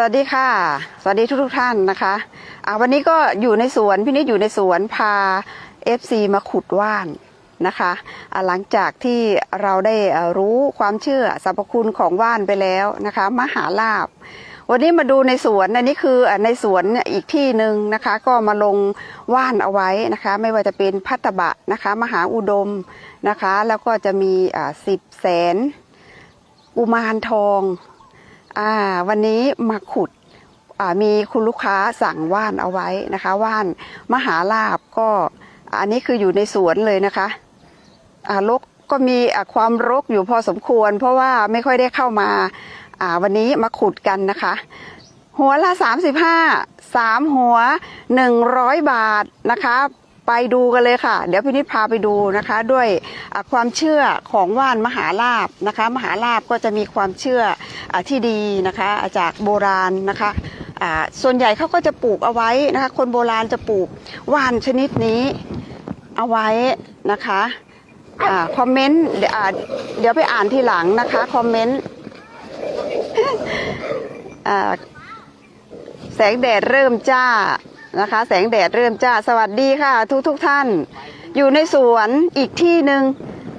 สวัสดีค่ะ สวัสดีทุกทท่านนะคะอ่าวันนี้ก็อยู่ในสวนพี่นิดอยู่ในสวนพา FC มาขุดว่านนะคะอ่าหลังจากที่เราได้รู้ความเชื่อสรรพคุณของว่านไปแล้วนะคะมหาลาบ วันนี้มาดูในสวนอันนี้คือในสวนเนี่ยอีกที่หนึ่งนะคะ ก็มาลงว่านเอาไว้นะคะ ไม่ว่าจะเป็นพัตตบะนะคะ มหาอุดมนะคะ แล้วก็จะมีอ่าสิบแสนอุมานทอง อ่าวันนี้มาขุดมีคุณลูกค้าสั่งว่านเอาไว้นะคะว่านมหาลาบก็อันนี้คืออยู่ในสวนเลยนะคะอ่ารกก็มีความรกอยู่พอสมควร เพราะว่าไม่ค่อยได้เข้ามาอ่าวันนี้มาขุดกันนะคะ หัวละ 35 3 หัว 100 บาทนะคะ ไปดูกันเลยค่ะ เดี๋ยวพี่นิดพาไปดูนะคะ ด้วยความเชื่อของว่านมหาลาบนะคะ มหาลาบก็จะมีความเชื่ออที่ดีนะคะจากโบราณนะคะส่วนใหญ่เขาก็จะปลูกเอาไว้นะคะ คนโบราณจะปลูกว่านชนิดนี้เอาไว้นะคะอคอมเมนต์เดี๋ยวไปอ่านทีหลังนะคะคอมเมนต์แสงแดดเริ่มจ้า นะคะ แสงแดดเริ่มจ้าสวัสดีค่ะ ทุกทุกท่าน อยู่ในสวนอีกที่หนึ่ง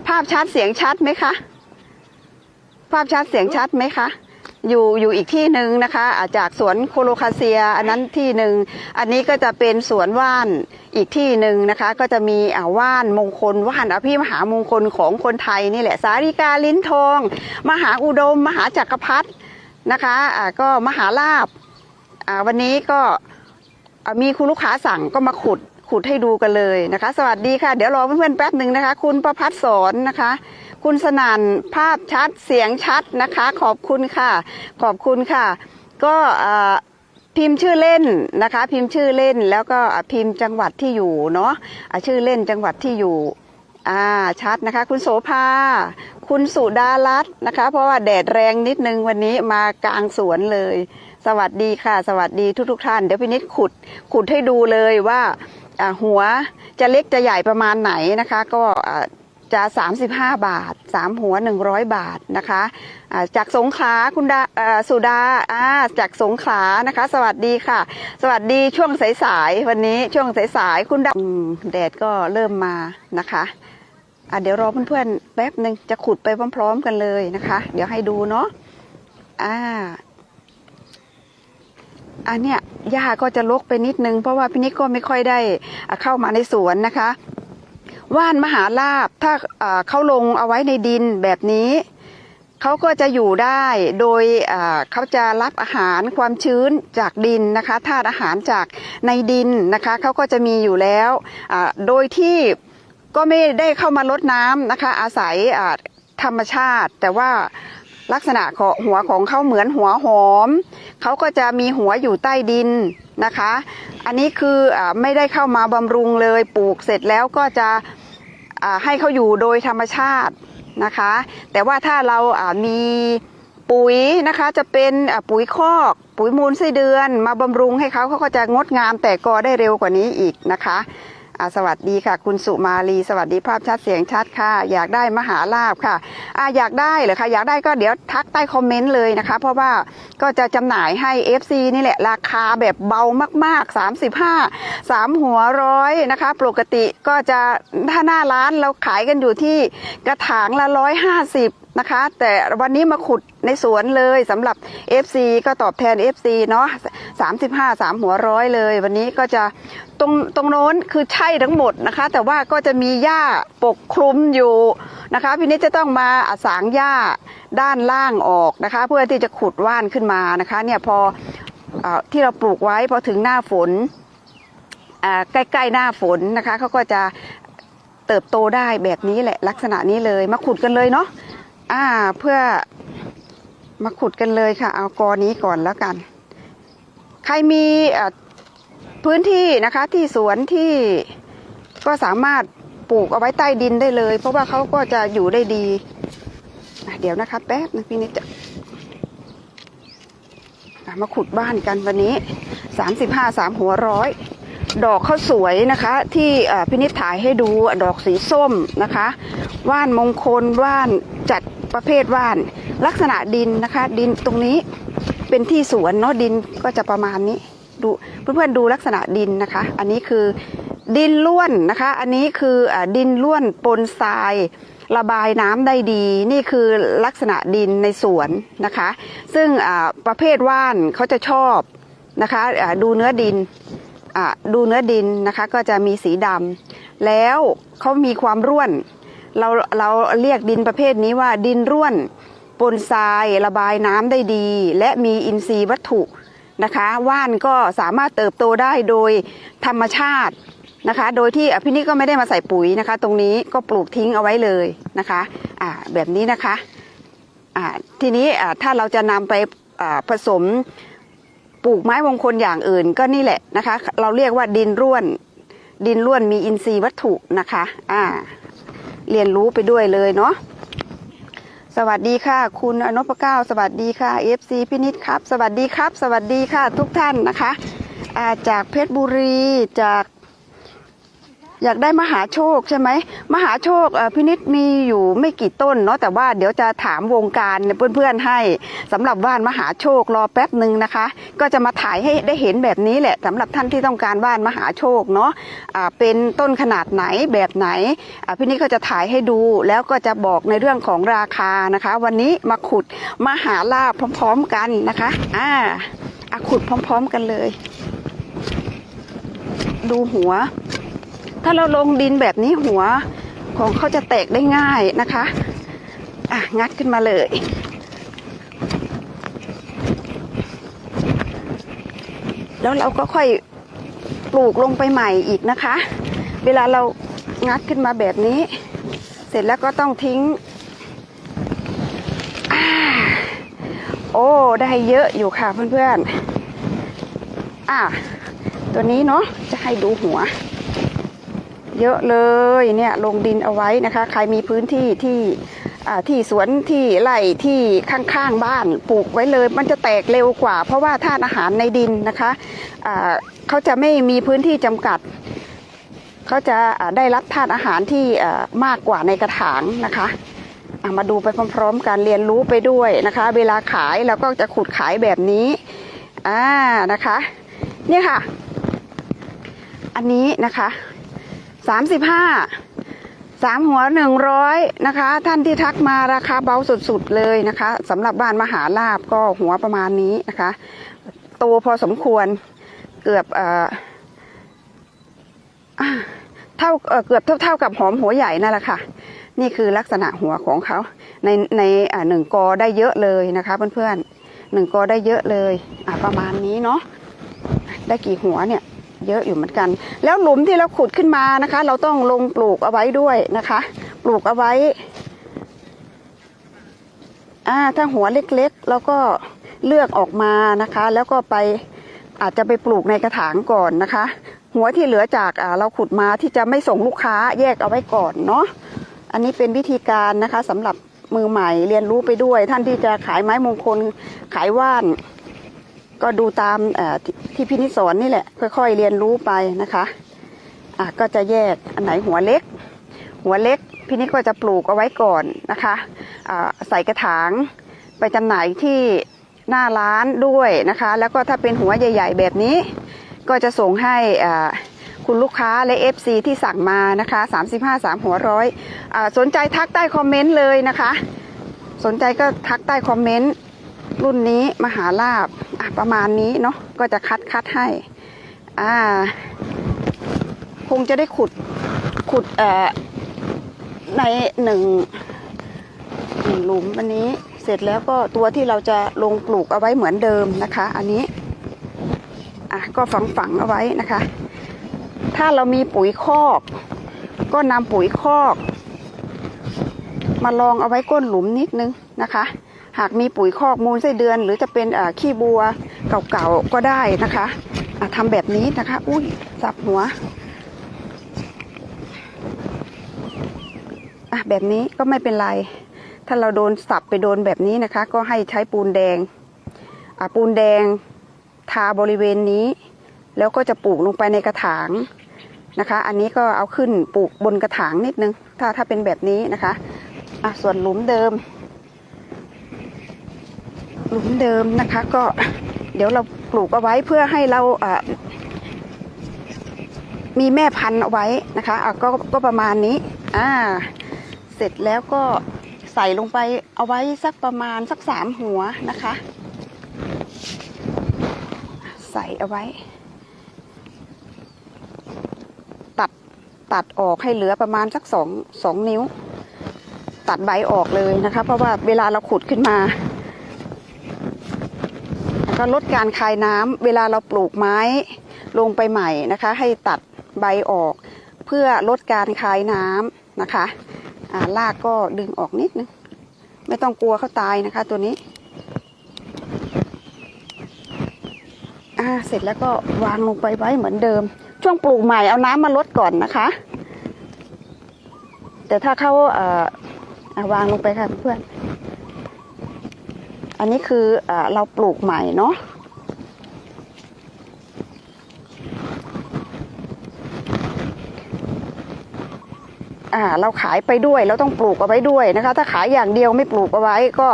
ภาพชัดเสียงชัดไหมคะ ภาพชัดเสียงชัดไหมคะ อยู่อยู่อีกที่หนึ่งนะคะจากสวนโคโลคาเซีย อันนั้นที่หนึ่งอันนี้ก็จะเป็นสวนว่านอีกที่หนึ่งนะคะ ก็จะมีอ่าว่านมงคลว่านอภิมหามงคลของคนไทยนี่แหละสาริกาลิ้นทอง มหาอุดม มหาจักรพรรดินะคะอ่าก็มหาลาบอ่าวันนี้ก็ มีคุณลูกค้าสั่งก็มาขุดขุดให้ดูกันเลยนะคะ สวัสดีค่ะ เดี๋ยวรอเพื่อนๆแป๊บหนึ่งนะคะ คุณประพัฒสอนนะคะ คุณสนันภาพชัดเสียงชัดนะคะ ขอบคุณค่ะ ขอบคุณค่ะ ก็พิมพ์ชื่อเล่นนะคะ พิมพ์ชื่อเล่นแล้วก็พิมพ์จังหวัดที่อยู่เนาะชื่อเล่นจังหวัดที่อยู่อ่าชัดนะคะ คุณโสภาคุณสุดารัตน์นะคะ เพราะว่าแดดแรงนิดนึงวันนี้มากลางสวนเลย สวัสดีค่ะ สวัสดีทุกๆทท่าน เดี๋ยวพี่นิดขุดขุดให้ดูเลยว่าหัวจะเล็กจะใหญ่ประมาณไหนนะคะ ก็อ่าจะ 35 บาท 3 หัว 100 บาทนะคะจากสงขลาคุณดาสุดาจากสงขลานะคะ สวัสดีค่ะ สวัสดีช่วงสายๆวันนี้ช่วงสายๆคุณดาแดดก็เริ่มมานะคะะเดี๋ยวรอเพื่อนๆแป๊บหนึ่งจะขุดไปพร้อม ๆ กันเลยนะคะ เดี๋ยวให้ดูเนาะอ่า อันเนี้ยหญ้าก็จะลกไปนิดนึง เพราะว่าพี่นิกก็ไม่ค่อยได้เข้ามาในสวนนะคะ ว่านมหาลาบถ้าเขาลงเอาไว้ในดินแบบนี้เขาก็จะอยู่ได้โดยเขาจะรับอาหารความชื้นจากดินนะคะธาตุอาหารจากในดินนะคะเขาก็จะมีอยู่แล้วโดยที่ก็ไม่ได้เข้ามาลดน้ำนะคะอาศัยธรรมชาติ แต่ว่า ลักษณะของหัวของเขาเหมือนหัวหอม เขาก็จะมีหัวอยู่ใต้ดินนะคะ อันนี้คืออไม่ได้เข้ามาบำรุงเลยปลูกเสร็จแล้วก็จะให้เขาอยู่โดยธรรมชาตินะคะ แต่ว่าถ้าเรามีปุ๋ยนะคะจะเป็นปุ๋ยคอก ปุ๋ยมูลไส้เดือน มาบำรุงให้เขาเขาก็จะงดงามแต่กอได้เร็วกว่านี้อีกนะคะ สวัสดีค่ะ คุณสุมาลีสวัสดีภาพชัดเสียงชัดค่ะ อยากได้มหาลาบค่ะอ่าอยากได้เหรอคะอยากได้ก็เดี๋ยวทักใต้คอมเมนต์เลยนะคะ เพราะว่าก็จะจำหน่ายให้ FC นี่แหละ ราคาแบบเบามาก ๆ 35 3 หัวร้อยนะคะ ปกติก็จะถ้าหน้าร้านเราขายกันอยู่ที่กระถางละ 150นะคะแต่วันนี้มาขุดในสวนเลยสำหรับ FC ก็ตอบแทน FC เนาะ35 3 หัวร้อยเลย วันนี้ก็จะ ตรงตรงโน้นคือใช่ทั้งหมดนะคะ แต่ว่าก็จะมีหญ้าปกคลุมอยู่นะคะพี่นิดจะต้องมาอาสางหญ้าด้านล่างออกนะคะ เพื่อที่จะขุดว่านขึ้นมานะคะเนี่ยพออที่เราปลูกไว้พอถึงหน้าฝนใกล้ๆหน้าฝนนะคะเขาก็จะเติบโตได้แบบนี้แหละลักษณะนี้เลยมาขุดกันเลยเนาะอ่าเพื่อมาขุดกันเลยค่ะ เอากอนี้ก่อนแล้วกัน ใครมีอ พื้นที่นะคะที่สวนที่ก็สามารถปลูกเอาไว้ใต้ดินได้เลย เพราะว่าเขาก็จะอยู่ได้ดีเดี๋ยวนะคะ แป๊บนะพี่นิดจะมาขุดบ้านกันวันนี้สามสิบห้าสามหัวร้อยดอกเขาสวยนะคะ ที่เอ่อพินิจถ่ายให้ดูดอกสีส้มนะคะ ว่านมงคลว่านจัดประเภทว่าน ลักษณะดินนะคะ ดินตรงนี้เป็นที่สวนเนาะดินก็จะประมาณนี้ ดูเพื่อนๆดูลักษณะดินนะคะ อันนี้คือดินล้วนนะคะ อันนี้คืออดินล้วนปนทราย ระบายน้ำได้ดี นี่คือลักษณะดินในสวนนะคะ ซึ่งประเภทว่านเขาจะชอบนะคะดูเนื้อดินดูเนื้อดินนะคะก็จะมีสีดำแล้วเขามีความร่วน เราเราเรียกดินประเภทนี้ว่าดินร่วนปนทรายระบายน้ำได้ดี และมีอินทรีย์วัตถุ นะคะว่านก็สามารถเติบโตได้โดยธรรมชาตินะคะ โดยที่อภินิจก็ไม่ได้มาใส่ปุ๋ยนะคะ ตรงนี้ก็ปลูกทิ้งเอาไว้เลยนะคะอ่าแบบนี้นะคะอ่าทีนี้อ่าถ้าเราจะนำไปอ่าผสมปลูกไม้มงคลอย่างอื่นก็นี่แหละนะคะ เราเรียกว่าดินร่วน ดินร่วนมีอินทรีย์วัตถุนะคะอ่าเรียนรู้ไปด้วยเลยเนาะ สวัสดีค่ะ คุณอนพเก้าสวัสดีค่ะ FC พินิษครับ สวัสดีครับ สวัสดีค่ะทุกท่านนะคะาจากเพชรบุรีจาก อยากได้มหาโชคใช่ไหมมหาโชคพินิษมีอยู่ไม่กี่ต้นเนาะแต่ว่าเดี๋ยวจะถามวงการเพื่อนๆให้สำหรับว่านมหาโชครอแป๊บหนึ่งนะคะ ก็จะมาถ่ายให้ได้เห็นแบบนี้แหละสำหรับท่านที่ต้องการว่านมหาโชคเนาะเป็นต้นขนาดไหนแบบไหนพินิษก็จะถ่ายให้ดูแล้วก็จะบอกในเรื่องของราคานะคะ วันนี้มาขุดมาหาลาบพร้อมๆกันนะคะอ่าอขุดพร้อม ๆกันเลย ดูหัว ถ้าเราลงดินแบบนี้หัวของเขาจะแตกได้ง่ายนะคะ อะ งัดขึ้นมาเลย แล้วเราก็ค่อยปลูกลงไปใหม่อีกนะคะ เวลาเรางัดขึ้นมาแบบนี้ เสร็จแล้วก็ต้องทิ้งอโอ้ ได้เยอะอยู่ค่ะเพื่อนๆ อะ ตัวนี้เนาะจะให้ดูหัว เยอะเลยเนี่ยลงดินเอาไว้นะคะ ใครมีพื้นที่ที่ที่สวนที่ไร่ที่ข้างๆบ้านปลูกไว้เลย มันจะแตกเร็วกว่า เพราะว่าธาตุอาหารในดินนะคะอ่าเขาจะไม่มีพื้นที่จำกัด เขาจะได้รับธาตุอาหารที่มากกว่าในกระถางนะคะอะมาดูไปพร้อมๆกันเรียนรู้ไปด้วยนะคะ เวลาขายเราก็จะขุดขายแบบนี้อ่านะคะ เนี่ยค่ะ อันนี้นะคะ สามสิบห้าสามหัวหนึ่งร้อยนะคะ ท่านที่ทักมาราคาเบาสุดๆเลยนะคะสำหรับบ้านมหาลาบก็หัวประมาณนี้นะคะโตพอสมควรเกือบเอ่อเท่าเออเกือบเท่าเท่ากับหอมหัวใหญ่นั่นแหละค่ะ นี่คือลักษณะหัวของเขา ในในหนึ่งกอได้เยอะเลยนะคะ เพื่อนๆหนึ่งกอได้เยอะเลยอ่าประมาณนี้เนาะได้กี่หัวเนี่ย เยอะอยู่เหมือนกัน แล้วหลุมที่เราขุดขึ้นมานะคะ เราต้องลงปลูกเอาไว้ด้วยนะคะ ปลูกเอาไว้อ่าถ้าหัวเล็กๆ แล้วก็เลือกออกมานะคะ แล้วก็ไปอาจจะไปปลูกในกระถางก่อนนะคะ หัวที่เหลือจากเราขุดมาที่จะไม่ส่งลูกค้าแยกเอาไว้ก่อนเนาะอันนี้เป็นวิธีการนะคะสำหรับมือใหม่เรียนรู้ไปด้วย ท่านที่จะขายไม้มงคลขายว่าน ก็ดูตามที่ที่นิสอนนี่แหละ ค่อยๆเรียนรู้ไปนะคะอะก็จะแยกอันไหนหัวเล็ก หัวเล็กพินิก็จะปลูกเอาไว้ก่อนนะคะอ่าใส่กระถางไปจำหน่ายที่หน้าร้านด้วยนะคะ แล้วก็ถ้าเป็นหัวใหญ่ ๆ แบบนี้ ก็จะส่งให้อ่าคุณลูกค้าและ FC ที่สั่งมานะคะ 35 3 หัวร้อยอาสนใจทักใต้คอมเมนต์เลยนะคะ สนใจก็ทักใต้คอมเมนต์ รุ่นนี้มหาลาบอะประมาณนี้เนาะก็จะคัดคัดให้อ่าคงจะได้ขุดขุดเอ่อในหนึ่งหนึ่งหลุมอันนี้เสร็จแล้วก็ตัวที่เราจะลงปลูกเอาไว้เหมือนเดิมนะคะ อันนี้อะก็ฝังฝังเอาไว้นะคะ ถ้าเรามีปุ๋ยคอก ก็นำปุ๋ยคอก มาลองเอาไว้ก้นหลุมนิดนึงนะคะ หากมีปุ๋ยคอกมูลไส้เดือน หรือจะเป็นขี้บัวเก่าๆก็ได้นะคะะทำแบบนี้นะคะ อุ้ยสับหัวอะแบบนี้ก็ไม่เป็นไร ถ้าเราโดนสับไปโดนแบบนี้นะคะ ก็ให้ใช้ปูนแดงอะปูนแดงทาบริเวณนี้ แล้วก็จะปลูกลงไปในกระถางนะคะ อันนี้ก็เอาขึ้นปลูกบนกระถางนิดนึง ถ้าถ้าเป็นแบบนี้นะคะอะส่วนหลุมเดิม หลุมเดิมนะคะ ก็เดี๋ยวเราปลูกเอาไว้เพื่อให้เรามีแม่พันธุ์เอาไว้นะคะอะก็ก็ประมาณนี้อ่าเสร็จแล้วก็ใส่ลงไปเอาไว้สักประมาณสักสามหัวนะคะ ใส่เอาไว้ ตัดตัดออกให้เหลือประมาณสักสองสองนิ้ว ตัดใบออกเลยนะคะ เพราะว่าเวลาเราขุดขึ้นมา ก็ลดการคายน้ำเวลาเราปลูกไม้ลงไปใหม่นะคะ ให้ตัดใบออก เพื่อลดการคายน้ำนะคะารากก็ดึงออกนิดนึงไม่ต้องกลัวเขาตายนะคะตัวนี้อาเสร็จแล้วก็วางลงไปไว้เหมือนเดิม ช่วงปลูกใหม่เอาน้ำมาลดก่อนนะคะ แต่ถ้าเขาเอ่ออะวางลงไปค่ะเพื่อน อันนี้คือเอเราปลูกใหม่เนาะอ่าเราขายไปด้วยเราต้องปลูกเอาไว้ด้วยนะคะ ถ้าขายอย่างเดียวไม่ปลูกเอาไว้ก็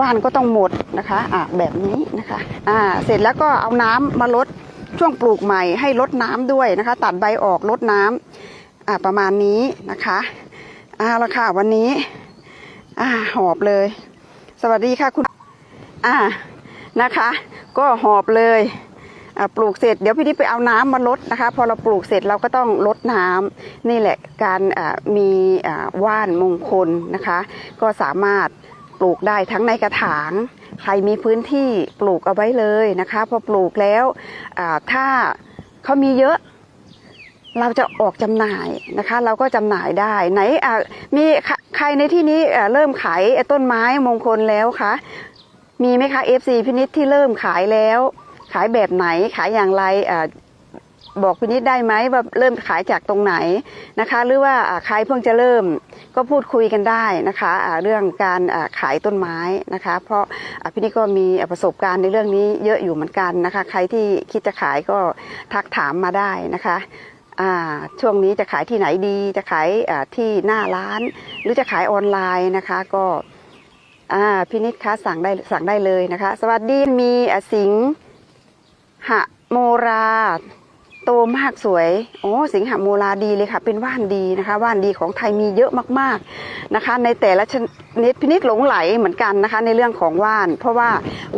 ว่านก็ต้องหมดนะคะอ่าแบบนี้นะคะอ่าเสร็จแล้วก็เอาน้ำมาลดช่วงปลูกใหม่ให้ลดน้ำด้วยนะคะ ตัดใบออกลดน้ำอ่าประมาณนี้นะคะอ่าละค่ะวันนี้อ่าหอบเลย สวัสดีค่ะคุณ อ่านะคะ ก็หอบเลยปลูกเสร็จเดี๋ยวพี่นิดไปเอาน้ำมาลดนะคะ พอเราปลูกเสร็จเราก็ต้องลดน้ำนี่แหละการมีว่านมงคลนะคะ ก็สามารถปลูกได้ทั้งในกระถาง ใครมีพื้นที่ปลูกเอาไว้เลยนะคะ พอปลูกแล้วถ้าเขามีเยอะ เราจะออกจำหน่ายนะคะ เราก็จำหน่ายได้ไหนมีใครในที่นี้เริ่มขายต้นไม้มงคลแล้วคะมีไหมคะ FC พินิษที่เริ่มขายแล้ว ขายแบบไหนขายอย่างไรอบอกพินิษได้ไหมว่าเริ่มขายจากตรงไหนนะคะ หรือว่าใครเพิ่งจะเริ่มก็พูดคุยกันได้นะคะะเรื่องการขายต้นไม้นะคะ เพราะะพินิษก็มีประสบการณ์ในเรื่องนี้เยอะอยู่เหมือนกันนะคะ ใครที่คิดจะขายก็ทักถามมาได้นะคะ ช่วงนี้จะขายที่ไหนดีจะขายที่หน้าร้าน หรือจะขายออนไลน์นะคะก็พินิษค้าสั่งได้สั่งได้เลยนะคะ สวัสดีมีสิงหะโมรา โตมากสวย โอ้สิงหะโมราดีเลยค่ะ เป็นว่านดีนะคะ ว่านดีของไทยมีเยอะมากๆนะคะ ในแต่ละชนิดพินิจหลงไหลเหมือนกันนะคะ ในเรื่องของว่าน เพราะว่า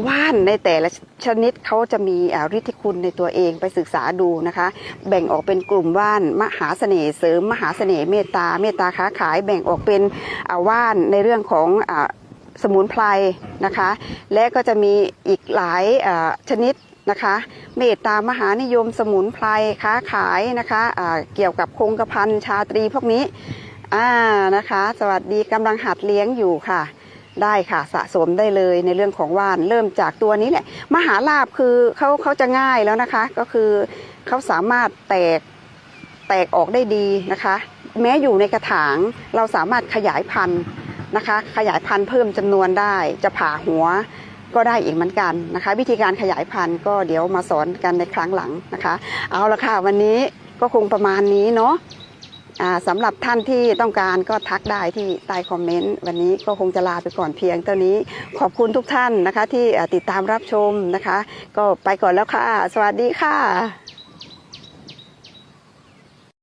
ว่านในแต่ละชนิดเขาจะมีอ่าฤทธิคุณในตัวเองไปศึกษาดูนะคะ แบ่งออกเป็นกลุ่มว่านมหาเสน่ห์เสริมมหาเสน่ห์เมตตาเมตตาค้าขายแบ่งออกเป็นว่านในเรื่องของอสมุนไพรนะคะ และก็จะมีอีกหลายชนิด นะคะ เมตตามหานิยมสมุนไพรค้าขายนะคะอ่าเกี่ยวกับคงกระพันชาตรีพวกนี้อ่านะคะ สวัสดีกำลังหัดเลี้ยงอยู่ค่ะ ได้ค่ะสะสมได้เลยในเรื่องของว่านเริ่มจากตัวนี้แหละ มหาลาบคือเขาเขาจะง่ายแล้วนะคะ ก็คือเขาสามารถแตกแตกออกได้ดีนะคะ แม้อยู่ในกระถางเราสามารถขยายพันธุ์นะคะ ขยายพันธุ์เพิ่มจำนวนได้จะผ่าหัว ก็ได้อีกเหมือนกันนะคะ วิธีการขยายพันธุ์ก็เดี๋ยวมาสอนกันในครั้งหลังนะคะ เอาละค่ะวันนี้ก็คงประมาณนี้เนาะสำหรับท่านที่ต้องการก็ทักได้ที่ใต้คอมเมนต์ วันนี้ก็คงจะลาไปก่อนเพียงเท่านี้ขอบคุณทุกท่านนะคะ ที่ติดตามรับชมนะคะ ก็ไปก่อนแล้วค่ะ สวัสดีค่ะ